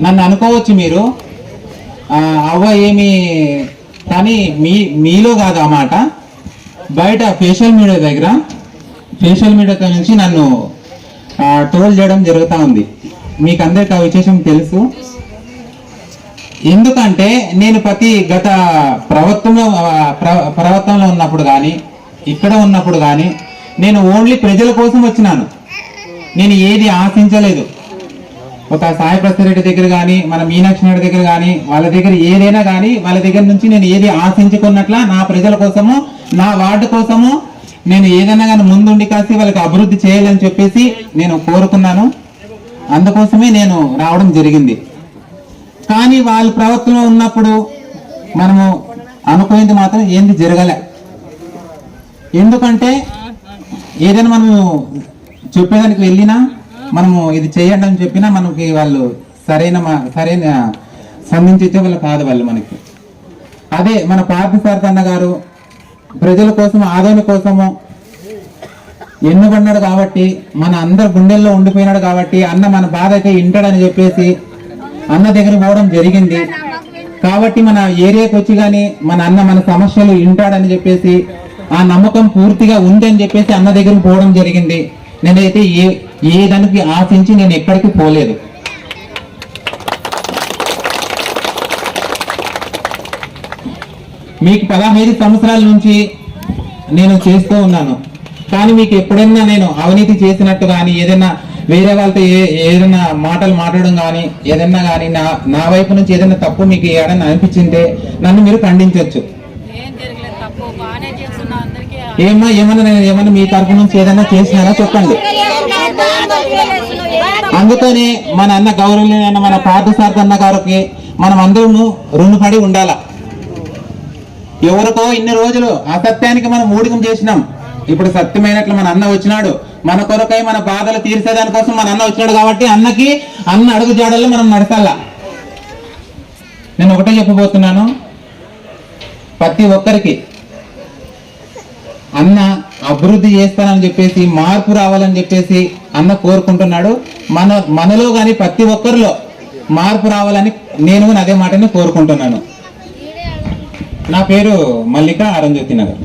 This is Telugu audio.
నన్ను అనుకోవచ్చు మీరు. అవ్వ ఏమి కానీ మీ మీలో కాదు ఆ మాట. బయట ఫేషియల్ మీడియా దగ్గర సోషల్ మీడియా నుంచి నన్ను ట్రోల్ చేయడం జరుగుతూ ఉంది. మీకు అందరికి ఆ విశేషం తెలుసు. ఎందుకంటే నేను ప్రతి గత ప్రభుత్వంలో ప్ర- ప్రభుత్వంలో ఉన్నప్పుడు కానీ ఇక్కడ ఉన్నప్పుడు కానీ నేను ఓన్లీ ప్రజల కోసం వచ్చినాను. నేను ఏది ఆశించలేదు. ఒక సాయి ప్రసాద్ రెడ్డి దగ్గర కానీ మన మీనాక్షి నాయుడు దగ్గర కానీ వాళ్ళ దగ్గర ఏదైనా కానీ వాళ్ళ దగ్గర నుంచి నేను ఏది ఆశించుకున్నట్ల నా ప్రజల కోసము నా వార్డు కోసము నేను ఏదైనా కానీ ముందుండి కాసి వాళ్ళకి అభివృద్ధి చేయాలని చెప్పేసి నేను కోరుకున్నాను. అందుకోసమే నేను రావడం జరిగింది. కానీ వాళ్ళ ప్రవర్తనలో ఉన్నప్పుడు మనము అనుకునేది మాత్రం ఏంది జరగలే. ఎందుకంటే ఏదైనా మనము చెప్పేదానికి వెళ్ళినా మనము ఇది చేయండి అని చెప్పినా మనకి వాళ్ళు సరైన మా- సరైన స్పందించితే వాళ్ళు కాదు వాళ్ళు మనకి. అదే మన పార్థ సారథన్న గారు ప్రజల కోసం ఆదరణ కోసము ఎన్నుకున్నాడు కాబట్టి మన అందరు గుండెల్లో ఉండిపోయినాడు కాబట్టి అన్న మన బాధ అయితే వింటాడని చెప్పేసి అన్న దగ్గర పోవడం జరిగింది. కాబట్టి మన ఏరియాకి వచ్చి కానీ మన అన్న మన సమస్యలు వింటాడని చెప్పేసి ఆ నమ్మకం పూర్తిగా ఉందని చెప్పేసి అన్న దగ్గరికి పోవడం జరిగింది. నేనైతే ఏ ఏ దానికి ఆశించి నేను ఎక్కడికి పోలేదు. మీకు పదహైదు సంవత్సరాల నుంచి నేను చేస్తూ ఉన్నాను. కానీ మీకు ఎప్పుడైనా నేను అవినీతి చేసినట్టు కానీ ఏదైనా వేరే వాళ్ళతో ఏ ఏదైనా మాటలు మాట్లాడడం కానీ ఏదైనా కానీ నా నా వైపు నుంచి ఏదైనా తప్పు మీకు ఏదైనా అనిపించింటే నన్ను మీరు ఖండించవచ్చు ఏం జరగలేదు తప్పు బాగానే చేస్తున్నా అందరికీ ఏమన్నా ఏమన్నా నేను ఏమన్నా మీ తరఫు నుంచి ఏదైనా చేసినారా చెప్పండి. అందుకని మన అన్న గౌరవనీయమైన మన పార్థసార్థ అన్న గారికి మనం అందరూ రుణపడి ఉండాల. ఎవరికో ఇన్ని రోజులు అసత్యానికి మనం మూడికం చేసినాం. ఇప్పుడు సత్యమైనట్లు మన అన్న వచ్చినాడు. మన కొరకై మన బాధలు తీర్చేదాని కోసం మన అన్న వచ్చినాడు కాబట్టి అన్నకి అన్న అడుగు జాడల్లో మనం నడచాలా. నేను ఒకటే చెప్పబోతున్నాను. ప్రతి ఒక్కరికి అన్న అభివృద్ధి చేస్తానని చెప్పేసి మార్పు రావాలని చెప్పేసి అన్న కోరుకుంటున్నాడు. మన మనలో కానీ ప్రతి ఒక్కరిలో మార్పు రావాలని నేను కూడా అదే మాటని కోరుకుంటున్నాను. నా పేరు మల్లిక అరంజ్యోతి నగర్.